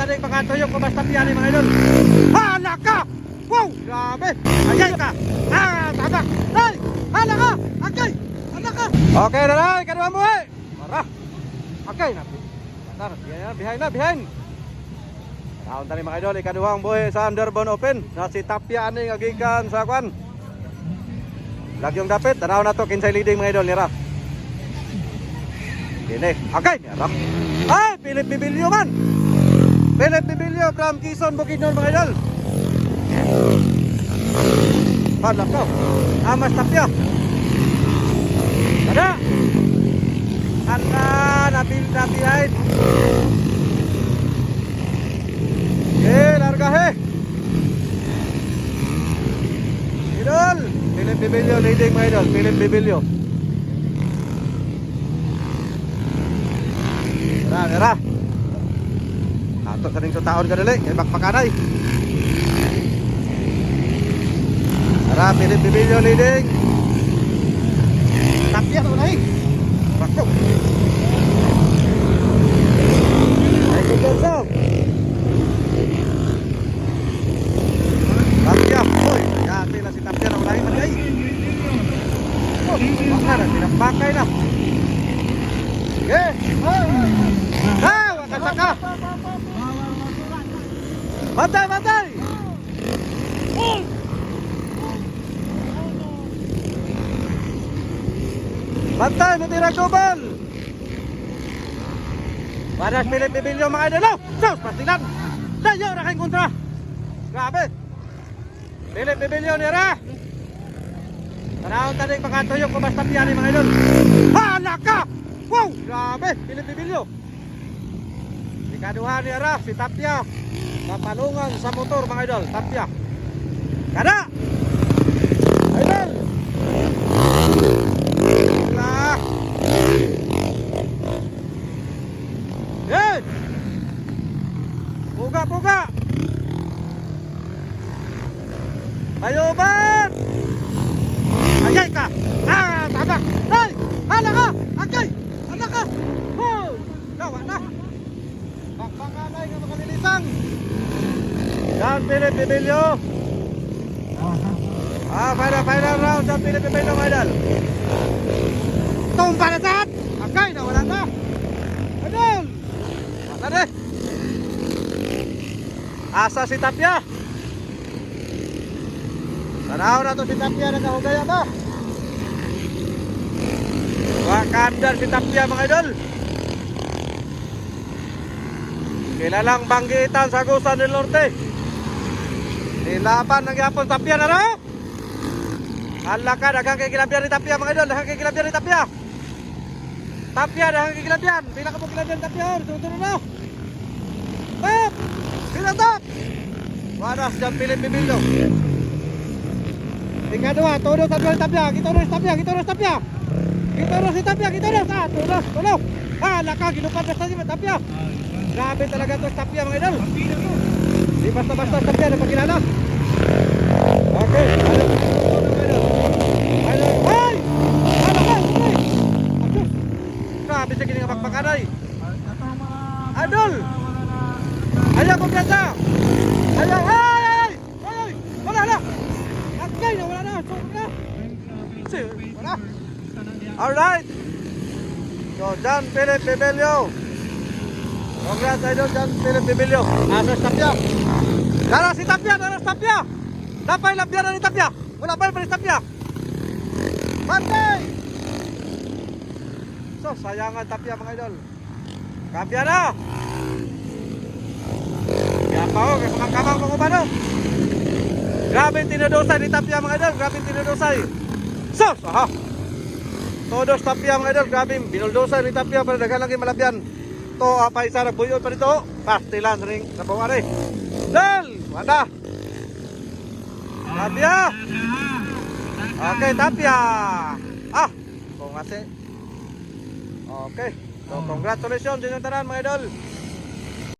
tadi pagkatuyok ko basta piyali mga idol. Hala ka! Wow! Grabe! Ayay ka! Ah! Tabak! Ay! Hala ka! Agay! Hala ka! Okay na lang! Kadua mo eh! Mara! Agay na! Benar, behind, na, behind! Taon tani mga idol, ikaduhang buhay sa Underbone Open na si Tapia ani nga gikan sa kwan. Lagyong dapit, tanaw na to kinsay leading mga idol nira. Kini, agay nira. Ay, Philip Bibilio man. Philip Bibilio from Quezon, Bukidnon mga idol. Hala ko. Amas Tapia. Ada. Anda nabil nabihain. Eh, larga he. Idol, Philip Bibilio leading mga idol, Philip Bibilio. Tara, tara. Ato sa ning taon ka dali, kay bakpakanay. Tara, Philip Bibilio leading. Tapia na unahin. Bako. Ay, kukurso. Tapia, hoy, kaya na si Tapia na unahin man ay. Oh, baka na, pinapakay na. Sige. Ah, wakasaka. Bantay, bantay. Bantay, natira kubal. Paras Philip Bibilyo mga idolo. Sus, pastilan. Dayo na kayong kontra. Grabe. Philip Bibilyo nira. Tanaw tadi pagkatuyok ko basta piyali mga idol. Hala ka! Wow! Grabe! Philip Bibilyo. Ikaduha ni Ara, si Tapia. Kapalungan sa motor mga idol. Tapia. Kada! Idol! Puga! Ayo, Ban! Ayay ka! Yan, Philip Emilio! Ah, final, final round sa Philip Emilio, idol! Tumpa na saan! Agay! Nawala na! Idol! Wala na! Asa si Tapia! Tanaw na to si Tapia nakahugaya ba? Wakandar si Tapia mga idol. Kilalang banggitan sa Gusan del Norte. Nilaban ng yapon tapia na rin. Alaka, dagang kay kilabian ni tapia mga idol, dagang kay kilabian ni tapia. Tapia, dagang kay kilabian. Pila ka po kilabian tapia, tutunan na. Tap! Pila tap! Waras dyan Pilip bibindo. Tingnan dua, tunggu ah, satu lagi tapia, kita urus tapia, kita urus tapia. Kita urus si tapia, kita urus. Ah, turun, turun. Halaka, laka, na sa tapia. Grabe talaga to tapia mga idol. Tapia Di basta-basta tapya na pagkilala. Okay. Ano? Ay! Ano ka? Ay! Asus! Grabe sa. Adol! Ayaw ko piyansa! Ayaw! Ay! Ay! Ay! Na! Wala na! Sorry na! Wala! Alright! So, John Philip Bibelio. Congrats, idol, John Philip Bibelio. Asa si Tapia. Dara si Tapia! Dara si Tapia! Napay labyan na ni Tapia! Wala pa si Tapia! Bantay! So, sayangan Tapia mga idol. Kapya na! Yan pa ho, kamang-kamang mga umano. Grabe tinadosay ni Tapia mga idol, grabe tinadosay. Sos! Aha! Todos Tapia mga idol, grabe binuldosay ni Tapia para daghan lagi malabyan. To apa isa na buyon pa dito. Pastilan ring sa bawari. Dal! Wala! Tapia! Okay, Tapia! Ah! Kung kasi. Okay. So, congratulations din yung tanan mga idol.